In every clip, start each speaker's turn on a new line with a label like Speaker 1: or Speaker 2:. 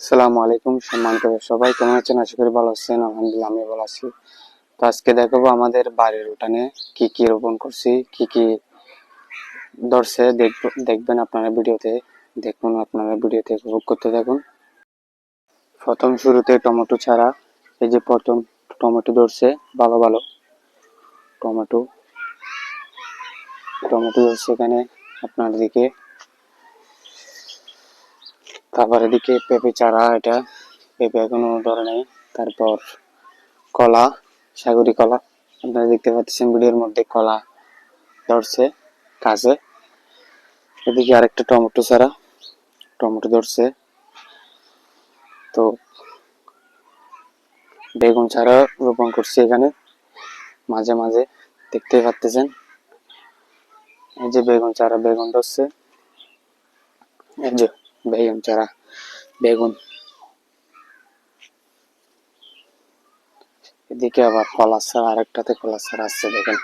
Speaker 1: আসসালামু আলাইকুম, সম্মানিত সবাই কেমন আছেন? আশা করি ভালো আছেন, আলহামদুলিল্লাহ আমি ভালো আছি। তো আজকে দেখাবো আমাদের বাড়ির উঠানে কি কি রোপণ করছি, কি কি ধরছে, দেখব- দেখবেন আপনারা ভিডিওতে, দেখুন আপনারা ভিডিওতে উপভোগ করতে থাকুন। প্রথম শুরুতে টমেটো ছাড়া, এই যে প্রথম টমেটো ধরছে, ভালো ভালো। টমেটো টমেটো ধরছে এখানে আপনার দিকে তারপর এদিকে পেঁপে চারা, এটা পেঁপে এখনও ধরে নেই। তারপর কলা, সাগরি কলা। আপনারা দেখতে পাচ্ছেন ভিডিওর মধ্যে কলা ধরছে, কাছে। এদিকে আরেকটা টমেটো চারা, টমেটো ধরছে। তো বেগুন চারা রোপণ করছি এখানে, মাঝে মাঝে। দেখতে পাচ্ছেন এই যে বেগুন চারা, বেগুন ধরছে। এই যে বেগুন, চারা, বেগুন। এদিকে আবার কলা চারা, আরেকটাতে কলা চারা আসছে দেখেন।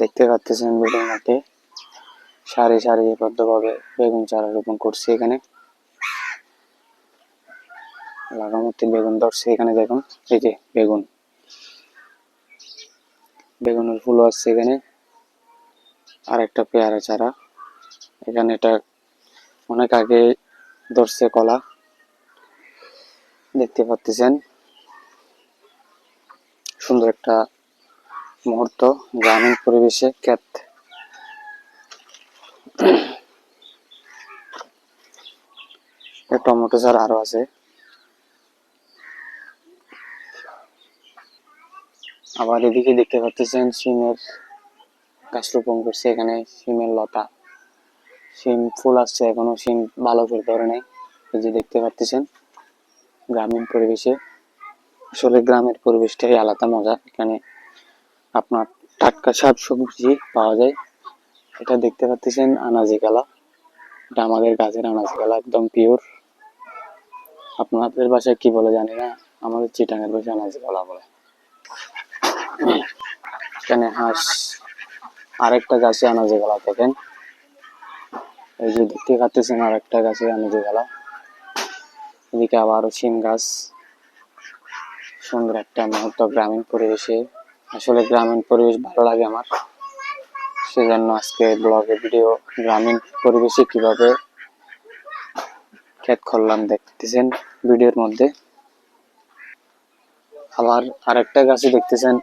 Speaker 1: দেখতে পাচ্ছেন বেগুন মাঠে সারি সারি বদ্ধভাবে বেগুন চারা রোপণ করছে এখানে। লাগামতি বেগুন ধরছে এখানে, দেখুন, এই যে বেগুন। বেগুনের ফুল আসছে এখানে। আর একটা পেয়ারা চারা। এখানে এটা অনেক আগে ধরছে কলা। দেখতে পাচ্ছেন? সুন্দর একটা মুহূর্ত, গ্রামীণ পরিবেশে ক্ষেত। টমেটো চারা আরও আছে। আবার এদিকে দেখতে পাচ্ছেন সিমের গাছ রোপণ করছে এখানে, সিমের লতা। সিম ফুল আসছে এখনও, সিম ভালো করে ধরে নাই। এই যে দেখতে পাচ্ছেন গ্রামীণ পরিবেশে। আসলে গ্রামের পরিবেশটাই আলাদা মজা। এখানে আপনার টাটকা শাক সবজি পাওয়া যায়। এটা দেখতে পাচ্ছেন আনাজি কালা এটা আমাদের গাছের আনাজি কালা একদম পিওর আপনাদের বাসায় কি বলে জানি না, আমাদের চিটাঙের বাসায় আনাজি কলা বলে। এখানে হাঁস, আরেকটা গাছে আনাজে গেলা, দেখেন। এই যে দেখতে পাচ্ছেন আরেকটা গাছে আনাজে গেলা। এদিকে আবারও সিম গাছ। সুন্দর একটা মুহূর্ত গ্রামীণ পরিবেশে। আসলে গ্রামীণ পরিবেশ ভালো লাগে আমার। সেজন্য আজকে ব্লগে ভিডিও গ্রামীণ পরিবেশে কীভাবে ক্ষেত করলাম দেখতেছেন ভিডিওর মধ্যে। আবার আরেকটা গাছে দেখতেছেন,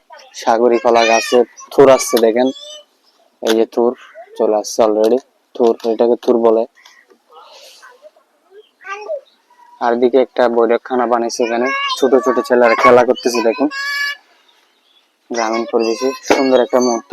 Speaker 1: সাগরি কলা গাছে থুর আসছে দেখেন। এই যে থুর চলে আসছে অলরেডি থুর, এটাকে থুর বলে। আর দিকে একটা বৈঠকখানা বানিয়েছে এখানে, ছোট ছোট ছেলেরা খেলা করতেছে দেখুন। গ্রামীণ পরিবেশে সুন্দর একটা মুহূর্ত।